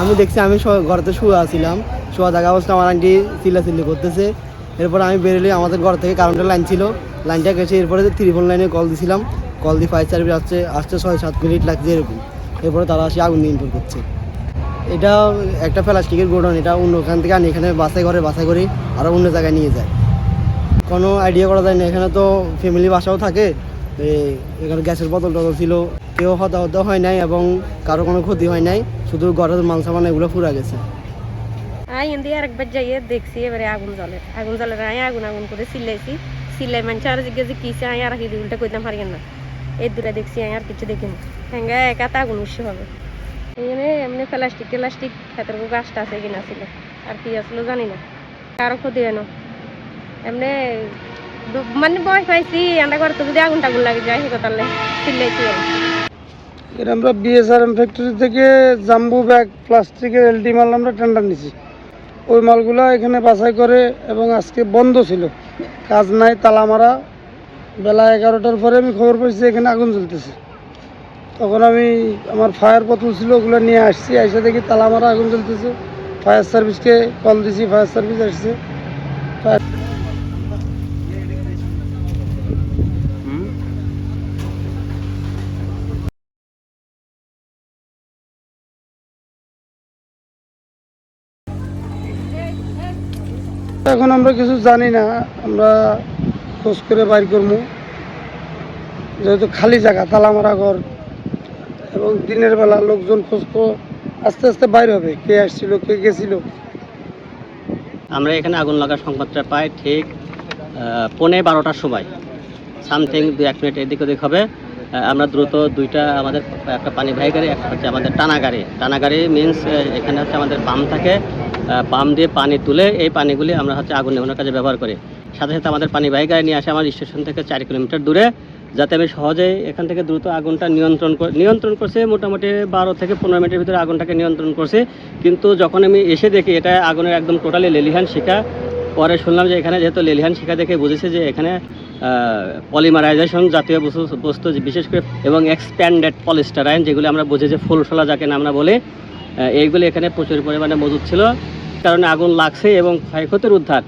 আমি দেখছি, আমি ঘরেতে শুয়ে আছিলাম। শোয়া থাকা অবস্থা আমার আন্টি চিল্লাচিল্লি করতেছে। এরপর আমি বেরোলি আমাদের ঘর থেকে কারেন্টের লাইন ছিল। লাইনটা গেছে এরপরে ত্রিপল লাইনে কল দিছিলাম। কল দিয়ে ফায়ার সার্ভিস আসছে আসতে ছয় সাত মিনিট লাগছে এরকম। এরপরে তারা আসে আগুন নিয়ন্ত্রণ করছে। এটা একটা প্লাস্টিকের গোডাউন, এটা অন্য ওখান থেকে আনি, এখানে বাসাই করে বাসাই করে আরও অন্য জায়গায় নিয়ে যায়। কোনো আইডিয়া করা যায় না, এখানে তো ফ্যামিলি বাসাও থাকে এখানে গ্যাসের বোতল টতল ছিল, কেউ হতাহত হয় নাই এবং কারও কোনো ক্ষতি হয় নাই, শুধু ঘরের মাল সামান এগুলো ফুরা গেছে। আই এনদি আরেকবার যাইয়ে দেখছি, এবারে আগুন জ্বলে আগুন জ্বলে আই আগুন আগুন করে চিল্লাইছি চিল্লাই মানুষ আর জিজ্ঞেস কিসে আই আর কি উল্টা কইতাম পারি না। এই দূরে দেখছি আই আর কিছু দেখিনি হ্যাঙ্গা একাতে আগুন উৎস হবে এখানে এমনি প্লাস্টিক টেলাস্টিক হাতের গাছটা আছে কিনা ছিল আর কি আসলো জানি না। কারও ক্ষতি হয় না। এমনি মানে বয় পাইছি, আন্ডা করতে যদি আগুন টাগুন লাগে যায় সে কথা চিল্লাইছি এটা আমরা বিএসআরএম ফ্যাক্টরি থেকে জাম্বু ব্যাগ, প্লাস্টিকের এলডি মাল আমরা টেন্ডার নিছি। ওই মালগুলো এখানে বাছাই করে এবং আজকে বন্ধ ছিল। কাজ নাই, তালা মারা। বেলা এগারোটার পরে আমি খবর পেয়েছি এখানে আগুন জ্বলতেছে। তখন আমি আমার ফায়ার বোতল ছিল, ওগুলো নিয়ে আসছি, এসে দেখি তালা মারা আগুন জ্বলতেছে। ফায়ার সার্ভিসকে কল দিছি, ফায়ার সার্ভিস আসছে। এখন আমরা কিছু জানি না, আমরা খোঁজ করে বাইর করব। যেহেতু খালি জায়গা, তালামারা ঘর। এবং দিনের বেলা লোকজন খোঁজ আস্তে আস্তে বাইর হবে, কে আসছিল, কে গেছিল। আমরা এখানে আগুন লাগার সংবাদটা পাই ঠিক পৌনে বারোটার সময়। সামথিং দু এক মিনিট এদিক ওদিক হবে। আমরা দ্রুত দুইটা আমাদের একটা পানি ভাই গাড়ি, একটা হচ্ছে আমাদের টানা গাড়ি। টানা গাড়ি মিনস এখানে হচ্ছে আমাদের পাম্প থাকে। পাম্প দিয়ে পানি তুলে এই পানিগুলি আমরা হচ্ছে আগুন নেভানোর কাজে ব্যবহার করি। সাথে সাথে আমাদের পানি ভাই গাড়ি নিয়ে আসে আমার স্টেশন থেকে চার কিলোমিটার দূরে। যাতে আমি সহজেই এখান থেকে দ্রুত আগুনটা নিয়ন্ত্রণ নিয়ন্ত্রণ করছে, মোটামুটি বারো থেকে পনেরো মিনিটের ভিতরে আগুনটাকে নিয়ন্ত্রণ করছে। কিন্তু যখন আমি এসে দেখি এটা আগুনের একদম টোটালি লেলিহান শিখা, পরে শুনলাম যে এখানে যেহেতু লেলিহান শিখা দেখে বুঝেছে যে এখানে পলিমারাইজেশন জাতীয় বস্তু বস্তু বিশেষ করে, এবং এক্সপ্যান্ডেড পলিস্টারাইন যেগুলো আমরা বুঝি যে ফুলশোলা যাকে আমরা বলি এইগুলি এখানে প্রচুর পরিমাণে মজুদ ছিল। কারণে আগুন লাগছে এবং ক্ষয়ক্ষতির উদ্ধার।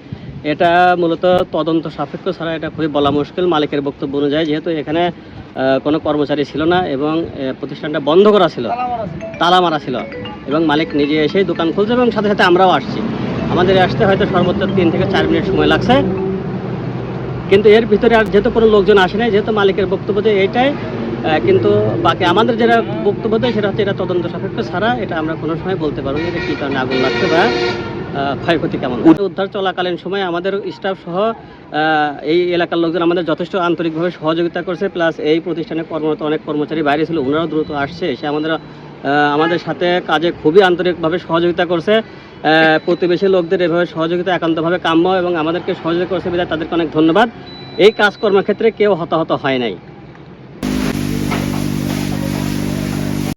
এটা মূলত তদন্ত সাপেক্ষ ছাড়া এটা খুবই বলা মুশকিল। মালিকের বক্তব্য অনুযায়ী যেহেতু এখানে কোনো কর্মচারী ছিল না এবং প্রতিষ্ঠানটা বন্ধ করা ছিল, তালা মারা ছিল এবং মালিক নিজে এসেই দোকান খুলছে এবং সাথে সাথে আমরাও আসছি। আমাদের আসতে হয়তো সর্বোচ্চ তিন থেকে চার মিনিট সময় লাগছে। কিন্তু এর ভিতরে আর যেহেতু কোনো লোকজন আসে নাই, যেহেতু মালিকের বক্তব্য যে এইটাই কিন্তু বাকি আমাদের যেটা বক্তব্য দেয় সেটা হচ্ছে এটা তদন্ত সাপেক্ষ ছাড়া, এটা আমরা কোনো সময় বলতে পারব যে কী কারণে আগুন লাগছে বা ক্ষয়ক্ষতি কেমন উদ্ধার চলাকালীন সময় আমাদের স্টাফ সহ এই এলাকার লোকজন আমাদের যথেষ্ট আন্তরিকভাবে সহযোগিতা করছে প্লাস এই প্রতিষ্ঠানে কর্মরত অনেক কর্মচারী বাইরে ছিল ওনারাও দ্রুত আসছে, এসে আমাদের আমাদের সাথে কাজে খুবই আন্তরিকভাবে সহযোগিতা করছে। প্রতিবেশী লোকদের এভাবে সহযোগিতা একান্তভাবে কাম্য এবং আমাদেরকে সহযোগিতা করছে বিধায় তাদেরকে অনেক ধন্যবাদ। এই কাজকর্মের ক্ষেত্রে কেউ হতাহত হয় নাই।